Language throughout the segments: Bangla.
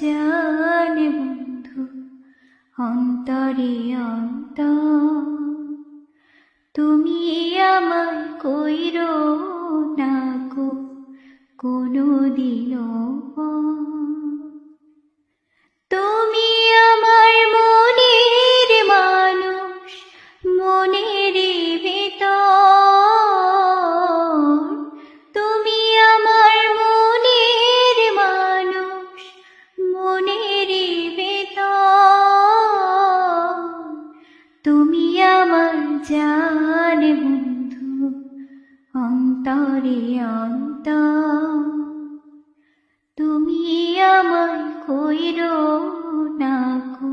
জান বন্ধু অন্তরে অন্ত তুমি আমায় কইরো না কোনো দিনও জান বন্ধু, অন্তরে অন্তর। তুমি আমায় কইরো না গো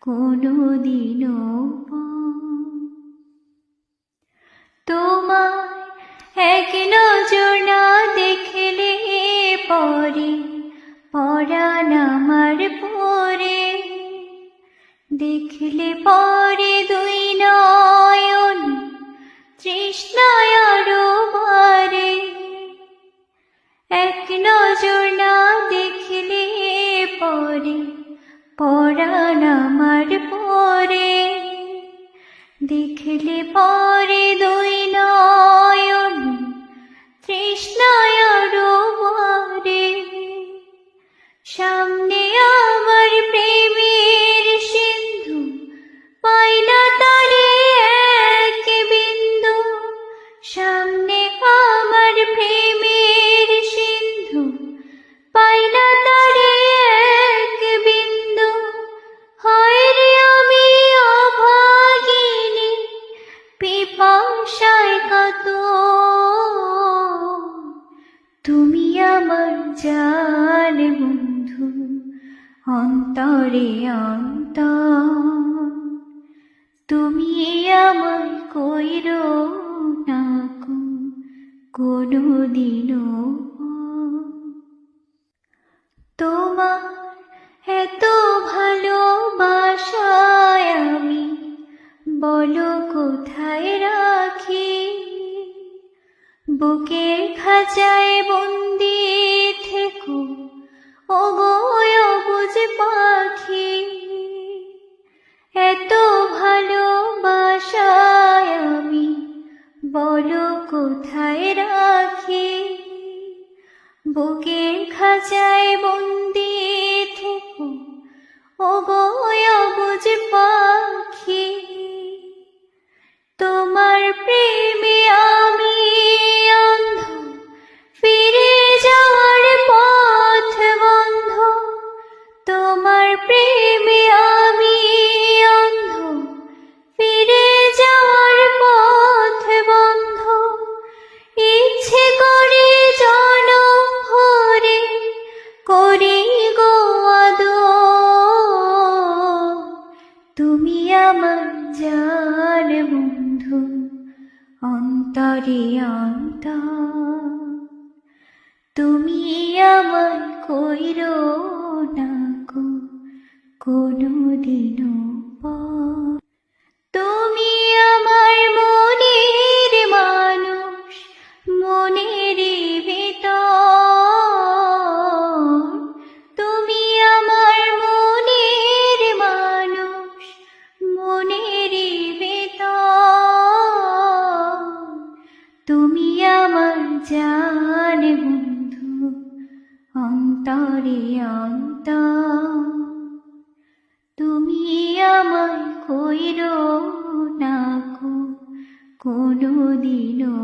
কোনো দিনও তোমায় এক নজর না দেখলে পরে, পরাণ আমার দেখলে পরে দুই নয়ন, তৃষ্ণায় বারে এক নজর না দেখলে পরে, পরাণ আমার পরে। দেখলে পরে দুই নয়ন, তৃষ্ণায় পিপাসায় কত? তুমি আমার জান বন্ধু, অন্তরে অন্ত তুমি আমায় কইর না কোনো দিনও তোমার এত ভালোবাসায় আমি বলো কোথায় রাখি? বুকের খাঁচায় বন্দি থেকো। ও বুঝ পাখি। এত ভালোবাসায় আমি। বলো কোথায় রাখি? বুকের খাঁচায় বন্দি জান বন্ধু অন্তরে তুমি আমায় কইর না কোনো দিনও পর। অন্তরে তুমি আমায় কইরো না কোনো দিনও